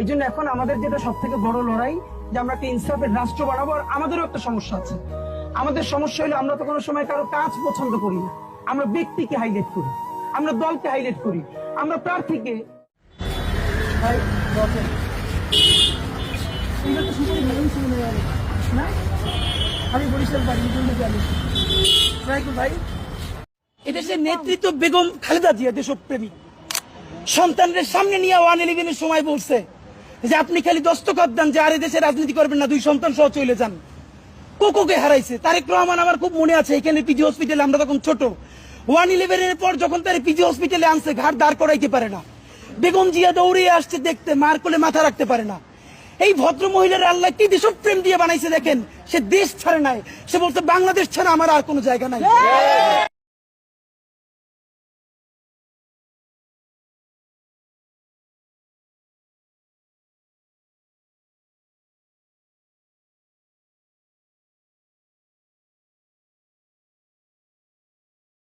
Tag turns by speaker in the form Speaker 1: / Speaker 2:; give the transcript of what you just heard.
Speaker 1: এই জন্য এখন আমাদের যেটা সব থেকে বড় লড়াই যে আমরা একটা ইনসাফের রাষ্ট্র বানাবো আর আমাদেরও একটা সমস্যা আছে। আমাদের সমস্যা হলো আমরা তো কোনো সময় কারও কাজ পছন্দ করি না। আমরা ব্যক্তিকে হাইলাইট করি আমরা দলকে হাইলাইট করি আমরা প্রার্থীকে ভাই, নেতৃত্ব বেগম খালেদা জিয়া দেশপ্রেমী। সন্তানদের সামনে নিয়ে ওয়ান ইলেভেনের সময় বলছে যে আপনি খালি দস্তখত দেন যে আর দেশে রাজনীতি করবেন না, দুই সন্তান সহ চলে যান। কোকোকে হারাইছে। তারেক রহমান আমার খুব মনে আছে, এখানে পিজি হসপিটালে আমরা তখন ছোট। ওয়ান ইলেভেনের পর যখন তার পিজি হসপিটালে আনছে ঘাট দাঁড় করাইতে পারে না। বেগম জিয়া দৌড়ে আসছে দেখতে, মার কোলে মাথা রাখতে পারে না। এই ভদ্র মহিলার আল্লাহ কি দেশ প্রেম দিয়ে বানাইছে দেখেন, সে দেশ ছাড়ে নাই। সে বলছে, বাংলাদেশ ছাড়া আমার আর কোনো জায়গা নাই।